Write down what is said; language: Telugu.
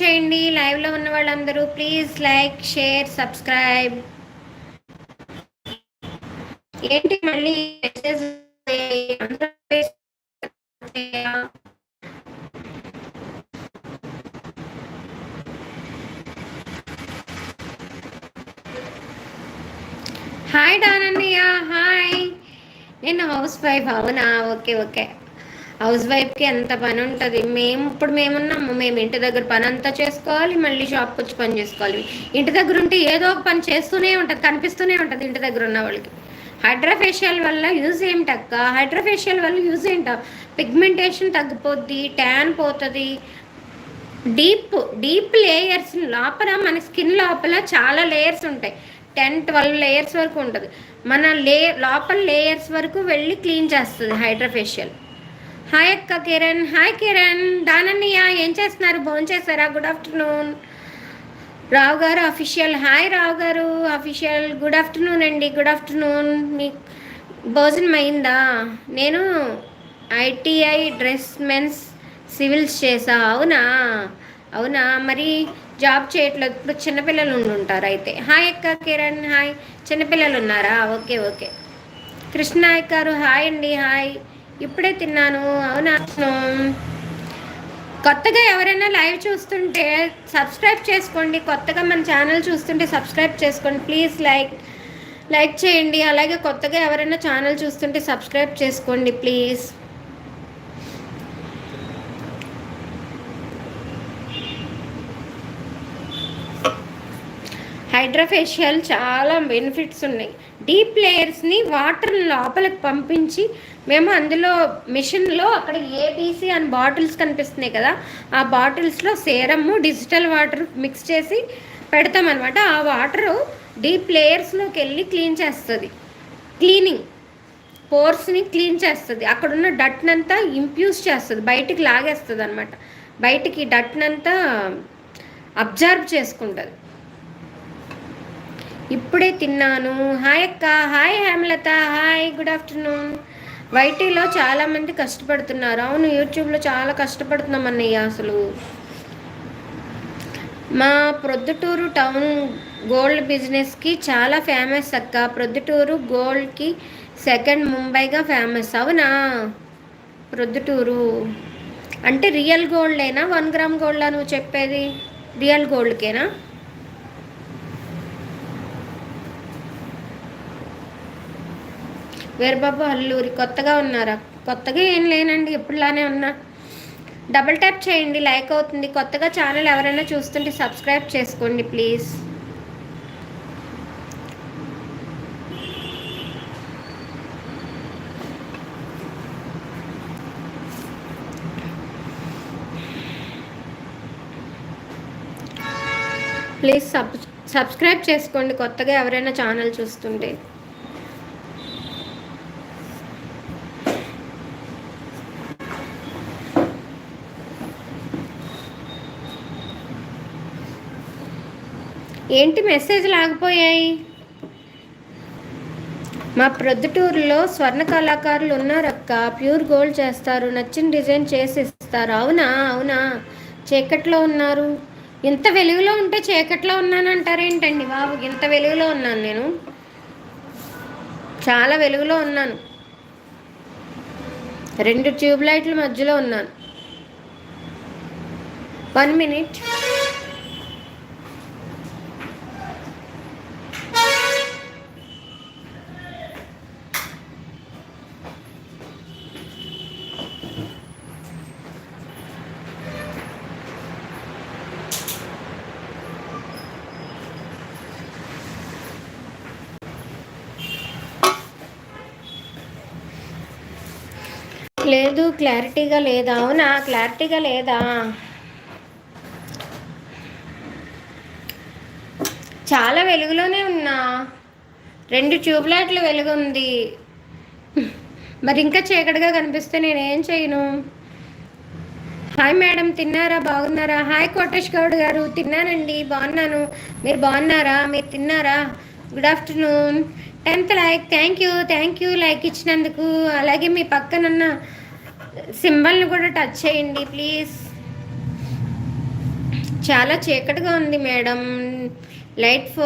చేయండి. లైవ్లో ఉన్న వాళ్ళందరూ ప్లీజ్ లైక్ షేర్ సబ్స్క్రైబ్ ఏంటి మళ్ళీ మెసేజ్ హాయ్ డానన్నయ్య హాయ్ నేను హౌస్ వైఫ్ అవునా? Okay okay. హౌస్ వైఫ్కి ఎంత పని ఉంటుంది మేము ఇప్పుడు మేమున్నాము మేము ఇంటి దగ్గర పని అంతా చేసుకోవాలి. మళ్ళీ షాప్కి వచ్చి పని చేసుకోవాలి. ఇంటి దగ్గర ఉంటే ఏదో ఒక పని చేస్తూనే ఉంటుంది. కనిపిస్తూనే ఉంటుంది ఇంటి దగ్గర ఉన్న వాళ్ళకి. హైడ్రాఫేషియల్ వల్ల యూజ్ ఏంటక్క? హైడ్రాఫేషియల్ వల్ల యూజ్ ఏంట? పిగ్మెంటేషన్ తగ్గిపోద్ది ట్యాన్ పోతుంది. డీప్ డీప్ లేయర్స్ లోపల మన స్కిన్ లోపల చాలా లేయర్స్ ఉంటాయి. టెన్ ట్వెల్వ్ లేయర్స్ వరకు ఉంటుంది. మన లే లోపల లేయర్స్ వరకు వెళ్ళి క్లీన్ చేస్తుంది హైడ్రాఫేషియల్ హాయ్ అక్క కిరణ్. హాయ్ కిరణ్. దానన్నయ్య ఏం చేస్తున్నారు? భోంచేస్తారా గుడ్ ఆఫ్టర్నూన్ రావు గారు official hi Rao garu official good afternoon అండి. గుడ్ ఆఫ్టర్నూన్ మీ భోజనం అయిందా? నేను ఐటీఐ డ్రెస్ మెన్స్ సివిల్స్ చేసా అవునా? అవునా? మరి జాబ్ చేయట్లేదు. ఇప్పుడు చిన్నపిల్లలు ఉంటారు అయితే. హాయ్ అక్క కిరణ్. హాయ్ చిన్నపిల్లలు ఉన్నారా? Okay okay. కృష్ణాయ్ గారు హాయ్ అండి. హాయ్ ఇప్పుడే తిన్నాను అవునా? కొత్తగా ఎవరైనా లైవ్ చూస్తుంటే సబ్స్క్రైబ్ చేసుకోండి. కొత్తగా మన ఛానల్ చూస్తుంటే సబ్స్క్రైబ్ చేసుకోండి. ప్లీజ్ లైక్ లైక్ చేయండి. అలాగే కొత్తగా ఎవరైనా ఛానల్ చూస్తుంటే సబ్స్క్రైబ్ చేసుకోండి ప్లీజ్. హైడ్రోఫేషియల్ చాలా బెనిఫిట్స్ ఉన్నాయి. డీప్ లేయర్స్ని వాటర్ లోపలికి పంపించి మేము అందులో మిషన్లో అక్కడ ఏబీసీ అని బాటిల్స్ కనిపిస్తున్నాయి కదా ఆ బాటిల్స్లో సేరము డిజిటల్ వాటర్ మిక్స్ చేసి పెడతామన్నమాట. ఆ వాటరు డీప్ లేయర్స్లోకి వెళ్ళి క్లీన్ చేస్తుంది. క్లీనింగ్ పోర్స్ని క్లీన్ చేస్తుంది. అక్కడున్న డట్నంతా ఇంప్యూస్ చేస్తుంది. బయటికి లాగేస్తుంది అనమాట బయటికి డట్నంతా అబ్జర్వ్ చేసుకుంటుంది. ఇప్పుడే తిన్నాను. హాయ్ అక్క. Hi Hemalatha. Hi good afternoon వైటీలో చాలామంది కష్టపడుతున్నారు. అవును యూట్యూబ్లో చాలా కష్టపడుతున్నాం అన్నయ్య అసలు. మా ప్రొద్దుటూరు టౌన్ గోల్డ్ బిజినెస్కి చాలా ఫేమస్ అక్క. ప్రొద్దుటూరు గోల్డ్కి సెకండ్ ముంబైగా ఫేమస్ అవునా? ప్రొద్దుటూరు. అంటే రియల్ గోల్డేనా వన్ గ్రామ్ గోల్డా నువ్వు చెప్పేది? రియల్ గోల్డ్కేనా వీరబాబు అల్లూరి కొత్తగా ఉన్నారా? కొత్తగా ఏం లేనండి ఎప్పుడులానే ఉన్నా. డబుల్ ట్యాప్ చేయండి లైక్ అవుతుంది. కొత్తగా ఛానల్ ఎవరైనా చూస్తుంటే సబ్స్క్రైబ్ చేసుకోండి ప్లీజ్ ప్లీజ్ సబ్ సబ్స్క్రైబ్ చేసుకోండి కొత్తగా ఎవరైనా ఛానల్ చూస్తుంటే. ఏంటి మెసేజ్ లాగిపోయాయి మా ప్రొద్దుటూరులో స్వర్ణ కళాకారులు ఉన్నారక్క. ప్యూర్ గోల్డ్ చేస్తారు. నచ్చిన డిజైన్ చేసి ఇస్తారు అవునా? అవునా? చీకట్లో ఉన్నారు. ఇంత వెలుగులో ఉంటే చీకట్లో ఉన్నానంటారేంటండి బాబు? ఇంత వెలుగులో ఉన్నాను నేను. చాలా వెలుగులో ఉన్నాను. రెండు ట్యూబ్ లైట్ల మధ్యలో ఉన్నాను. One minute. లేదు క్లారిటీగా లేదా? అవునా? క్లారిటీగా లేదా? చాలా వెలుగులోనే ఉన్నా. రెండు ట్యూబ్ లైట్లు వెలుగు ఉంది మరి ఇంకా చీకటిగా కనిపిస్తే నేనేం చేయను? హాయ్ మేడం తిన్నారా? బాగున్నారా? హాయ్ కోటేష్ గౌడ్ గారు తిన్నానండి. బాగున్నాను. మీరు బాగున్నారా? మీరు తిన్నారా? Good afternoon. Tenth like thank you thank you like ఇచ్చినందుకు. అలాగే మీ పక్కనున్న సింబల్ని కూడా టచ్ చేయండి ప్లీజ్ చాలా చీకటిగా ఉంది మేడం లైట్ ఫో